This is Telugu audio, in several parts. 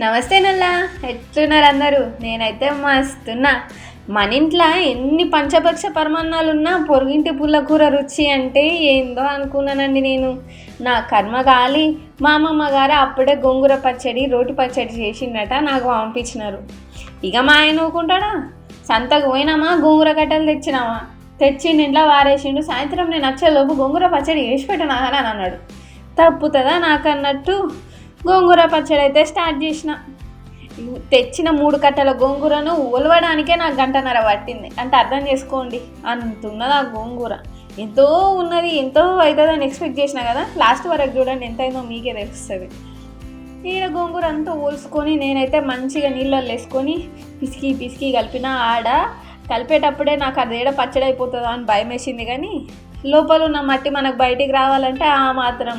నమస్తే నల్ల. ఎట్లున్నారు అందరూ నేనైతే మస్తున్నా. మన ఇంట్లో ఎన్ని పంచపక్ష పరమాన్నాలు ఉన్నా పొరుగింటి పుల్లకూర రుచి అంటే ఏందో అనుకున్నానండి నేను. నా కర్మ గాలి మా అమ్మమ్మ గారు అప్పుడే గోంగూర పచ్చడి రోటి పచ్చడి చేసిండట నాకు పంపించినారు. ఇక మా ఆయన ఊకుంటాడా సంతకు పోయినామా? గోంగూర కట్టలు తెచ్చినామా? తెచ్చిండి ఇంట్లో వారేసిండు. సాయంత్రం నేను వచ్చేలోపు గోంగూర పచ్చడి వేసి పెట్టనా అని అన్నాడు. తప్పుతుందా నాకు అన్నట్టు గోంగూర పచ్చడి అయితే స్టార్ట్ చేసిన. తెచ్చిన మూడు కట్టల గోంగూరను ఉలవడానికే నాకు గంటన్నర పట్టింది. అంటే అర్థం చేసుకోండి అంత ఉన్నది ఆ గోంగూర. ఎంతో ఉన్నది ఎంతో అవుతుందని ఎక్స్పెక్ట్ చేసిన కదా లాస్ట్ వరకు చూడండి ఎంత అయిందో మీకే తెలుస్తుంది. ఈడ గోంగూర అంతా ఓల్చుకొని నేనైతే మంచిగా నీళ్ళల్లో వేసుకొని పిసికి పిసికి కలిపిన ఆడ కలిపేటప్పుడే నాకు అది ఏడ పచ్చడి అయిపోతుందా అని భయం వేసింది కానీ లోపల ఉన్న మట్టి మనకు బయటికి రావాలంటే ఆ మాత్రం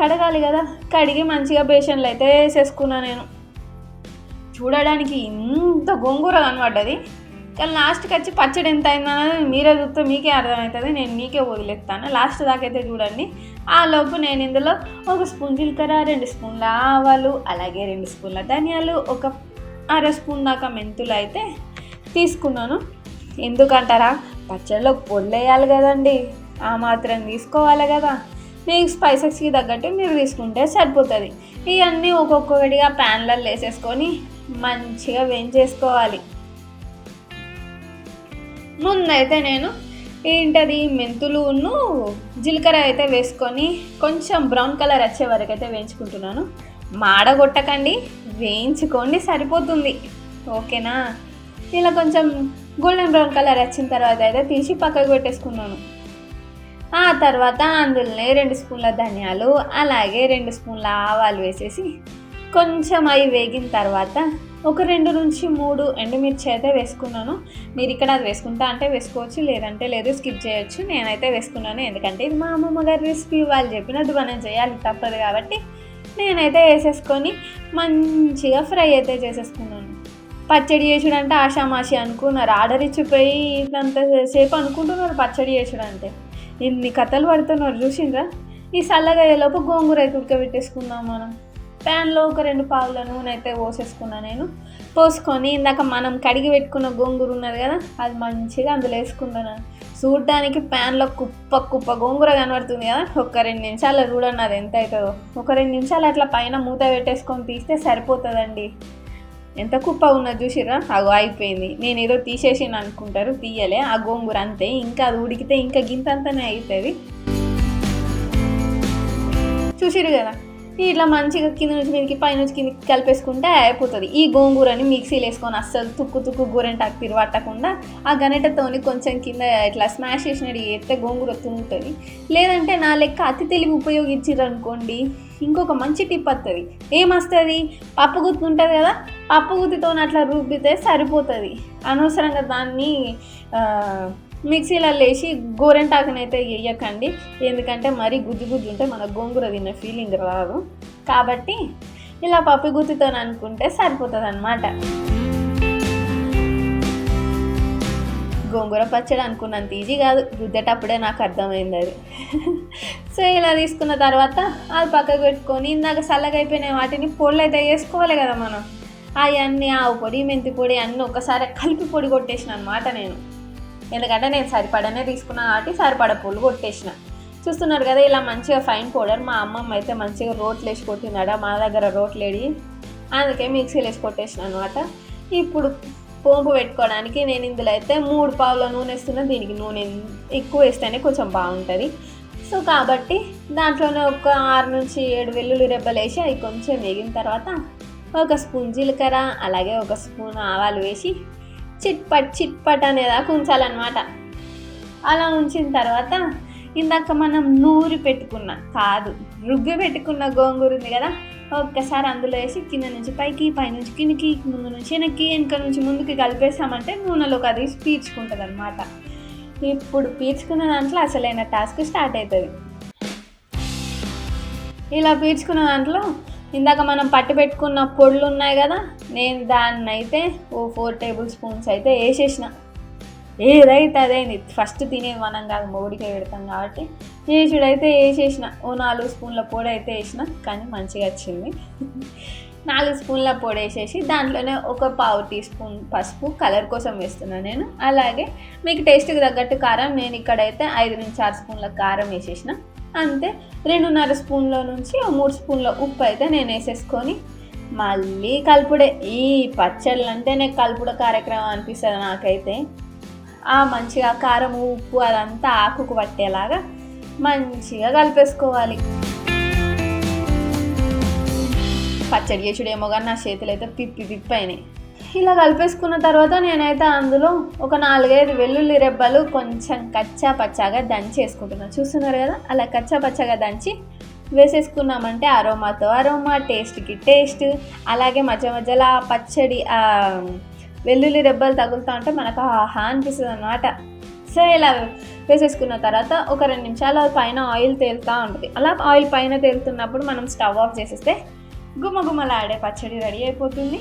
కడగాలి కదా. కడిగి మంచిగా బేషన్లు అయితే వేసేసుకున్నా నేను. చూడడానికి ఇంత గోంగూర కనబడ్డది. కానీ లాస్ట్కి వచ్చి పచ్చడి ఎంత అయిందన్నది మీరే చూస్తే మీకే అర్థమవుతుంది. నేను మీకే వదిలేస్తాను. లాస్ట్ దాకైతే అయితే చూడండి. ఆ లోపు నేను ఇందులో ఒక స్పూన్ జీలకర్ర రెండు స్పూన్ల ఆవాలు అలాగే రెండు స్పూన్ల ధనియాలు ఒక అర స్పూన్ దాకా మెంతులు అయితే తీసుకున్నాను. ఎందుకంటారా? పచ్చడిలో పొడి వేయాలి కదండి. ఆ మాత్రం తీసుకోవాలి కదా. మీకు స్పైసెస్కి తగ్గట్టు మీరు తీసుకుంటే సరిపోతుంది. ఇవన్నీ ఒక్కొక్కటిగా ప్యాన్లలో వేసేసుకొని మంచిగా వేయించేసుకోవాలి. ముందైతే నేను ఏంటది మెంతులును జీలకర్ర అయితే వేసుకొని కొంచెం బ్రౌన్ కలర్ వచ్చే వరకు అయితే వేయించుకుంటున్నాను. మాడగొట్టకండి వేయించుకోండి సరిపోతుంది. ఓకేనా? ఇలా కొంచెం గోల్డెన్ బ్రౌన్ కలర్ వచ్చిన తర్వాత అయితే తీసి పక్కకు పెట్టేసుకున్నాను. ఆ తర్వాత అందులోనే రెండు స్పూన్ల ధనియాలు అలాగే రెండు స్పూన్ల ఆవాలు వేసేసి కొంచెం అవి వేగిన తర్వాత ఒక రెండు నుంచి మూడు ఎండుమిర్చి అయితే వేసుకున్నాను. మీరు ఇక్కడ అది వేసుకుంటా అంటే వేసుకోవచ్చు లేదంటే లేదు స్కిప్ చేయొచ్చు. నేనైతే వేసుకున్నాను ఎందుకంటే ఇది మా అమ్మమ్మ గారి రెసిపీ. వాళ్ళు చెప్పినట్టు మనం చేయాలి తప్పదు కాబట్టి నేనైతే వేసేసుకొని మంచిగా ఫ్రై అయితే చేసేసుకున్నాను. పచ్చడి చేసుడు అంటే ఆషామాషి అనుకున్నారు. ఆర్డర్ ఇచ్చిపోయి ఇంత సేపు అనుకుంటున్నారు పచ్చడి చేసుడంటే. ఇన్ని కథలు పడుతున్నారు చూసిండ్రా? ఈ చల్లగయ్యేలోపు గోంగూర అయితే ఉడకబెట్టేసుకుందాం మనం. ప్యాన్లో ఒక రెండు పావుల నూనె అయితే పోసేసుకున్నా నేను. పోసుకొని ఇందాక మనం కడిగి పెట్టుకున్న గోంగూర ఉన్నది కదా అది మంచిగా అందులో వేసుకున్నాను చూడడానికి ప్యాన్లో కుప్ప కుప్ప గోంగూర కనబడుతుంది కదా ఒక రెండు నిమిషాలు చూడండి అది ఎంత అవుతుందో. ఒక రెండు నిమిషాలు అట్లా పైన మూత పెట్టేసుకొని తీస్తే సరిపోతుందండి. ఎంత కుప్ప ఉన్నది చూసిరా అగో అయిపోయింది. నేను ఏదో తీసేసాను అనుకుంటారు తీయలే. ఆ గోంగూర అంతే. ఇంకా అది ఉడికితే ఇంకా గింత అంతనే అవుతుంది చూసిరు కదా? ఇట్లా మంచిగా కింద నుంచి మీదకి పై నుంచి కిందకి కలిపేసుకుంటే అయిపోతుంది. ఈ గోంగూరని మిక్సీలో వేసుకొని అస్సలు తుక్కు తుక్కు గోరెంటాకు తిరవట్టకుండా ఆ గనెటతోని కొంచెం కింద ఇట్లా స్మాష్ చేసినట్టు చేస్తే గోంగూర తుంగుతుంది లేదంటే నా లెక్క అతి తెలివి ఉపయోగించారు అనుకోండి ఇంకొక మంచి టిప్ వస్తుంది ఏమొస్తుంది? పప్పు గుత్తి ఉంటుంది కదా పప్పు గుత్తితో అట్లా రుబ్బితే సరిపోతుంది. అనవసరంగా దాన్ని మిక్సీలో లేచి వేసి గోరెంటాకుని అయితే వేయకండి ఎందుకంటే మరీ గుజ్జు గుజ్జు ఉంటే మన గోంగూర తిన్న ఫీలింగ్ రాదు. కాబట్టి ఇలా పప్పు గుత్తితో అనుకుంటే సరిపోతుంది అనమాట గోంగూర పచ్చడి అనుకున్నంత ఈజీ కాదు. గుద్దేటప్పుడే నాకు అర్థమైంది అది. సో ఇలా తీసుకున్న తర్వాత అది పక్కకు పెట్టుకొని ఇందాక చల్లగా వాటిని పొడులు అయితే వేసుకోవాలి కదా మనం. అవన్నీ ఆవు పొడి మెంతి పొడి అన్నీ ఒకసారి కలిపి పొడి కొట్టేసిన అనమాట నేను. ఎందుకంటే నేను సరిపడనే తీసుకున్నా కాబట్టి సరిపడ పూలు కొట్టేసిన. చూస్తున్నారు కదా ఇలా మంచిగా ఫైన్ పౌడర్ మా అమ్మమ్మ అయితే మంచిగా రోట్లు వేసి కొట్టినాడ మా దగ్గర రోట్లేడి అందుకే మిక్సీలు వేసి కొట్టేసిన అనమాట ఇప్పుడు పోంపు పెట్టుకోవడానికి నేను ఇందులో అయితే మూడు పావుల నూనె వేస్తున్నా దీనికి నూనె ఎక్కువ వేస్తేనే కొంచెం బాగుంటుంది. సో కాబట్టి దాంట్లోనే ఒక ఆరు నుంచి ఏడు వెల్లుల్లి రెబ్బలు వేసి అవి కొంచెం వేగిన తర్వాత ఒక స్పూన్ జీలకర్ర అలాగే ఒక స్పూన్ ఆవాలు వేసి చిట్పట్ చిట్పట్ అనేదాకా ఉంచాలన్నమాట. అలా ఉంచిన తర్వాత ఇందాక మనం నూరి పెట్టుకున్న కాదు రుగ్గు పెట్టుకున్న గోంగూర ఉంది కదా ఒక్కసారి అందులో వేసి కింద నుంచి పైకి పై నుంచి కిందికి ముందు నుంచి వెనక్కి వెనక నుంచి ముందుకి కలిపేసామంటే నూనెలోకి అది పీల్చుకుంటుంది అనమాట ఇప్పుడు పీల్చుకున్న దాంట్లో అసలైన టాస్క్ స్టార్ట్ అవుతుంది ఇలా పీల్చుకున్న దాంట్లో ఇందాక మనం పట్టి పెట్టుకున్న పొడులు ఉన్నాయి కదా నేను దాన్ని అయితే ఓ ఫోర్ టేబుల్ స్పూన్స్ అయితే వేసేసిన. ఏదైతే అదేంది? ఫస్ట్ తినేది మనం కాదు మొగుడికే పెడతాం కాబట్టి. చేసుడైతే వేసేసిన. ఓ నాలుగు స్పూన్ల పొడి అయితే వేసిన కానీ మంచిగా వచ్చింది. నాలుగు స్పూన్ల పొడి వేసేసి దాంట్లోనే ఒక పావు టీ స్పూన్ పసుపు కలర్ కోసం వేస్తున్నాను నేను. అలాగే మీకు టేస్ట్కి తగ్గట్టు కారం నేను ఇక్కడైతే ఐదు నుంచి ఆరు స్పూన్ల కారం వేసేసిన. అంతే. రెండున్నర స్పూన్లో నుంచి మూడు స్పూన్ల ఉప్పు అయితే నేను వేసేసుకొని మళ్ళీ కలుపుడే. ఈ పచ్చళ్ళు అంటేనే కలుపుడ కార్యక్రమం అనిపిస్తుంది నాకైతే. ఆ మంచిగా కారం ఉప్పు అదంతా ఆకుకు పట్టేలాగా మంచిగా కలిపేసుకోవాలి. పచ్చడి చేసుడేమో కానీ నా చేతులు అయితే పిప్పి పిప్పి అయినాయి ఇలా కలిపేసుకున్న తర్వాత నేనైతే అందులో ఒక నాలుగైదు వెల్లుల్లి రెబ్బలు కొంచెం కచ్చా పచ్చాగా దంచి వేసుకుంటున్నాను చూస్తున్నారు కదా? అలా కచ్చా పచ్చాగా దంచి వేసేసుకున్నామంటే అరోమాతో అరోమా టేస్ట్కి టేస్ట్. అలాగే మధ్య మధ్యలో ఆ పచ్చడి వెల్లుల్లి రెబ్బలు తగులుతూ ఉంటే మనకు ఆహా అనిపిస్తుంది అనమాట సో ఇలా వేసేసుకున్న తర్వాత ఒక రెండు నిమిషాలు పైన ఆయిల్ తేలుతూ ఉంటుంది. అలా ఆయిల్ పైన తేలుతున్నప్పుడు మనం స్టవ్ ఆఫ్ చేసేస్తే గుమ్మగుమ్మలాడే పచ్చడి రెడీ అయిపోతుంది.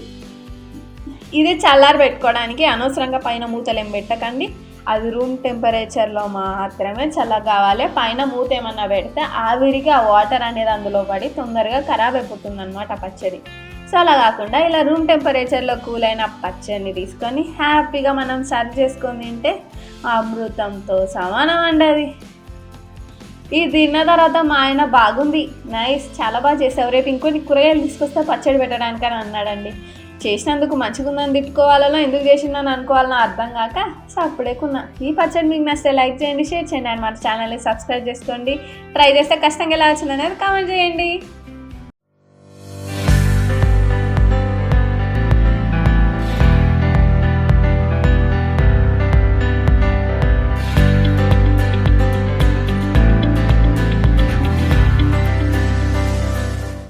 ఇది చల్లారి పెట్టుకోవడానికి అనవసరంగా పైన మూతలు ఏం పెట్టకండి. అది రూమ్ టెంపరేచర్లో మాత్రమే చల్లగా కావాలి పైన మూత ఏమన్నా పెడితే ఆవిరికి ఆ వాటర్ అనేది అందులో పడి తొందరగా ఖరాబ్ అయిపోతుంది అనమాట పచ్చడి. సో అలా కాకుండా ఇలా రూమ్ టెంపరేచర్లో కూల్ అయిన పచ్చడిని తీసుకొని హ్యాపీగా మనం సర్వ్ చేసుకొని తింటే అమృతంతో సమానం అండి అది. ఇది తిన్న తర్వాత మా ఆయన బాగుంది. నైస్ చాలా బాగా చేసావు. రేపు ఇంకొన్ని కూరగాయలు తీసుకొస్తే పచ్చడి పెట్టడానికి అని అన్నాడండి. చేసినందుకు మంచిగా ఉందని తిట్టుకోవాలనో ఎందుకు చేసిందని అనుకోవాలనో అర్థం కాక సో అప్పుడే కొన్నా. ఈ పచ్చడి మీకు నచ్చితే లైక్ చేయండి షేర్ చేయండి అండ్ మన ఛానల్ని సబ్స్క్రైబ్ చేసుకోండి. ట్రై చేస్తే కష్టంగా ఎలా వచ్చిందనేది కామెంట్ చేయండి.